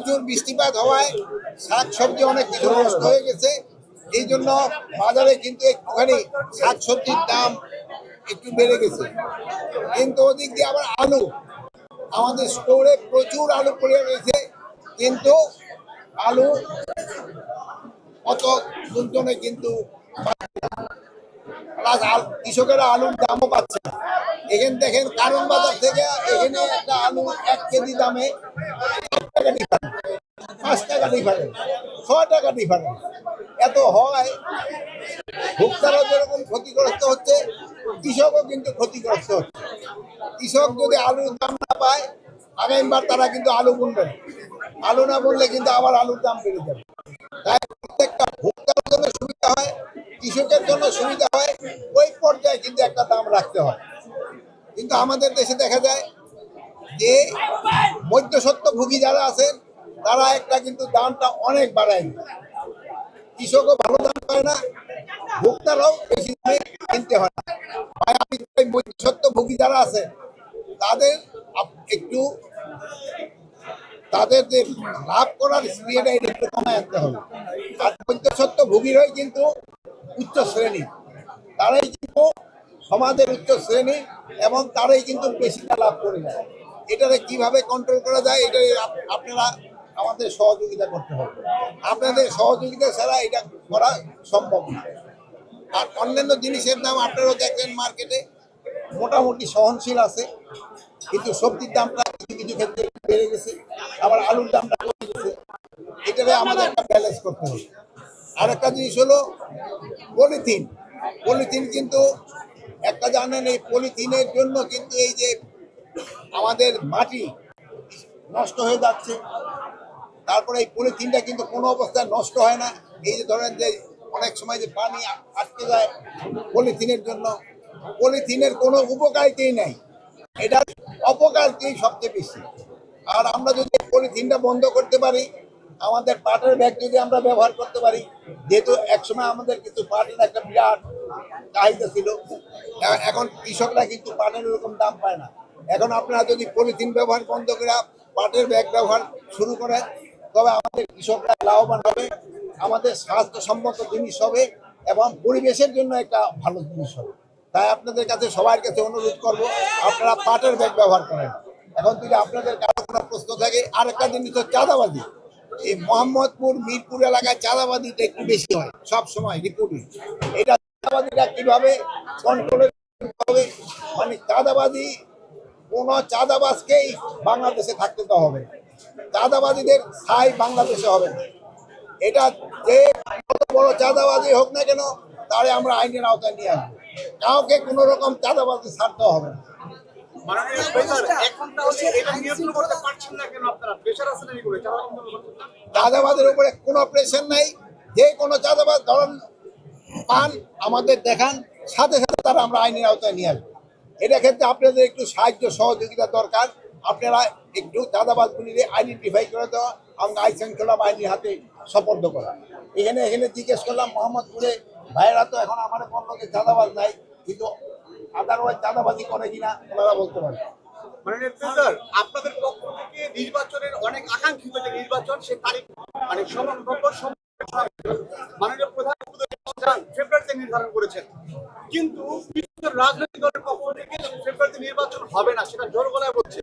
প্রচুর বৃষ্টিপাত হওয়ায় শাক সবজি অনেক কিছু নষ্ট হয়ে গেছে। এই জন্য বাজারে কিন্তু একটুখানি শাক সবজির দাম একটু বেড়ে গেছে। কিন্তু ওদিক দিয়ে আবার আলু। আমাদের স্টোরে প্রচুর আলু পড়ে রয়েছে। কিন্তু আলু অত গুঞ্জনে কিন্তু কৃষকেরা আলুর দামও পাচ্ছে না। এখানে দেখেন কারণ বাজার থেকে এখানে একটা আলু এক কেজি দামে টাকা ডিফারেন্স পাঁচ টাকা ডিফারেন্স ছয় টাকা ডিফারেন্স এত হয়। ভোক্তারা যেরকম ক্ষতিগ্রস্ত হচ্ছে, কৃষকও কিন্তু ক্ষতিগ্রস্ত হচ্ছে। কৃষক যদি আলুর দাম না পায়, আগামীবার তারা কিন্তু আলু বুনবে আলু না বুনলে কিন্তু আবার আলুর দাম বেড়ে যাবে। তাই প্রত্যেকটা ভোক্তার জন্য সুবিধা হয়, কৃষকের জন্য সুবিধা হয়। ওই পর্যায়ে কিন্তু একটা দাম রাখতে হয়। কিন্তু আমাদের দেশে দেখা যায় যে মধ্যসত্ত্ব ভোগী যারা আছেন, তারা একটা কিন্তু দামটা অনেক বাড়ায়। কৃষকও ভালো দাম পায় না, ভোক্তারাও বেশি দামে কিনতে হয় না। তাই আমি চাই মধ্যসত্ত্ব যারা আছে তাদের একটু তাদের যে লাভ করার স্পিরিয়টা এটা একটু কমায় আনতে হবে। আর মধ্যসত্ত্ব ভোগীরাই কিন্তু উচ্চ শ্রেণি। তারাই কিন্তু সমাজের উচ্চ শ্রেণি এবং তারাই কিন্তু বেশিটা লাভ করে যায়। এটাকে কীভাবে কন্ট্রোল করা যায় এটা আপনারা আমাদের সহযোগিতা করতে হবে। আপনাদের সহযোগিতা ছাড়া এটা করা সম্ভব না। আর অন্যান্য জিনিসের দাম আপনারাও দেখলেন মার্কেটে মোটামুটি সহনশীল আছে, কিন্তু সবজির দামটা কিছু কিছু ক্ষেত্রে বেড়ে গেছে, আবার আলুর দামটা কমে গেছে। এটাকে আমাদের একটা ব্যালেন্স করতে হবে। আর একটা জিনিস হলো পলিথিন পলিথিন কিন্তু একটা জানেন, এই পলিথিনের জন্য কিন্তু এই যে আমাদের মাটি নষ্ট হয়ে যাচ্ছে। তারপরে এই পলিথিনটা কিন্তু কোনো অবস্থায় নষ্ট হয় না। এই যে ধরেন যে অনেক সময় যে পানি আটকে যায় পলিথিনের জন্য, পলিথিনের কোনো উপকারিতাই নাই। এটার অপকারিতাই সবচেয়ে বেশি। আর আমরা যদি পলিথিনটা বন্ধ করতে পারি, আমাদের পাটের ব্যাগ যদি আমরা ব্যবহার করতে পারি, যেহেতু একসময় আমাদের কিন্তু পাটের একটা বিরাট চাহিদা ছিল এখন কৃষকরা কিন্তু পাটের ওরকম দাম পায় না। এখন আপনারা যদি পলিথিন ব্যবহার বন্ধ করে পাটের ব্যাগ ব্যবহার শুরু করেন, তবে আমাদের কৃষকরা লাভবান হবে, আমাদের স্বাস্থ্যসম্মত জিনিস হবে এবং পরিবেশের জন্য একটা ভালো জিনিস হবে। তাই আপনাদের কাছে সবার কাছে অনুরোধ করব, আপনারা পাটের ব্যাগ ব্যবহার করেন। এখন যদি আপনাদের কারও কোনো প্রশ্ন থাকে আর একটা জিনিস হচ্ছে চাঁদাবাজি। এই মোহাম্মদপুর, মিরপুর এলাকায় চাঁদাবাজিটা একটু বেশি হয়, সব সময় রিপোর্টে এটা চাঁদাবাজিটা কীভাবে কন্ট্রোলে হবে? মানে চাঁদাবাজি কোন চাঁদাবাজকেই বাংলাদেশে থাকতে দেওয়া হবে চাঁদাবাজিদের ছাই বাংলাদেশে হবে না। এটা যে কত বড় চাঁদাবাজি হোক না কেন, তারে আমরা আইনের আওতায় নিয়ে আসব। কাউকে কোনো রকম চাঁদাবাজি ছাড় দেওয়া হবে না? চাঁদাবাজের উপরে কোনো প্রেশার নাই। যে কোনো চাঁদাবাজ ধরেন, পান আমাদের দেখান, সাথে সাথে তারা আমরা আইনের আওতায় নিয়ে আসব। এটা ক্ষেত্রে আপনাদের একটু সাহায্য সহযোগিতা দরকার। আপনারা একটু চাঁদাবাজগুলিকে আইডেন্টিফাই করে দেওয়া এবং আইন শৃঙ্খলা বাহিনীর হাতে সপর্দ করা। এখানে এখানে জিজ্ঞেস করলাম মোহাম্মদপুরে ভাইয়েরা তো এখন আমার বলল যে চাঁদাবাজ নাই কিন্তু আদারওয়াইজ চাঁদাবাজি করে কিনা? ওনারা বলতে পারে। মাননীয় স্পিকার, আপনাদের পক্ষ থেকে নির্বাচনের অনেক নির্বাচন সে তারিখ মানে প্রধান নির্ধারণ করেছেন। কিন্তু রাজনৈতিক দলের পক্ষ থেকে ফেব্রুয়ারিতে নির্বাচন হবে না সেটা জোর গলায় বলছে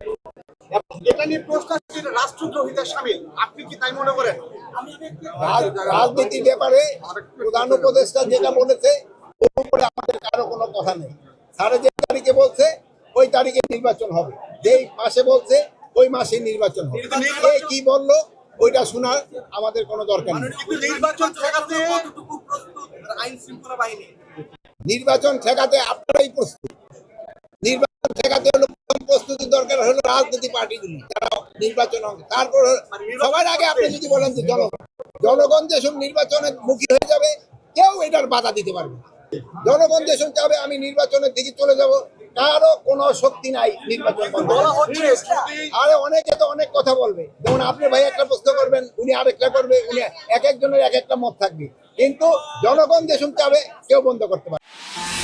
এটা নিয়ে প্রশ্ন আসছে রাষ্ট্রদ্রোহিতা সামিল। আপনি কি তাই মনে করেন? রাজনীতির ব্যাপারে প্রধান উপদেষ্টা যেটা বলেছে ওর উপরে আমাদের কারও কোনো কথা নেই। সাড়ে যে তারিখে বলছে ওই তারিখে নির্বাচন হবে। যেই মাসে বলছে ওই মাসে নির্বাচন হবে। কে কি বলল ওইটা শোনার আমাদের কোনো দরকার নেই। নির্বাচন ঠেকাতে আইন শৃঙ্খলা বাহিনী? নির্বাচন ঠেকাতে আপনারাই প্রস্তুত। নির্বাচন ঠেকাতে হলো প্রথম প্রস্তুতি দরকার হলো রাজনীতি পার্টিগুলি। তারা নির্বাচন তারপর সবার আগে আপনি যদি বলেন যে জনগণ জনগণ যেসব নির্বাচনের মুখী হয়ে যাবে, কেউ এটার বাধা দিতে পারবে। জনগণ যেসব চাবে, আমি নির্বাচনের দিকে চলে যাব। কারও কোন শক্তি নাই নির্বাচন আরে অনেকে তো অনেক কথা বলবে। যেমন আপনি ভাই একটা প্রশ্ন করবেন উনি আরেকটা করবে উনি এক একজনের এক একটা মত থাকবে। কিন্তু জনগণ যে শুনতে হবে কেউ বন্ধ করতে পারবে না।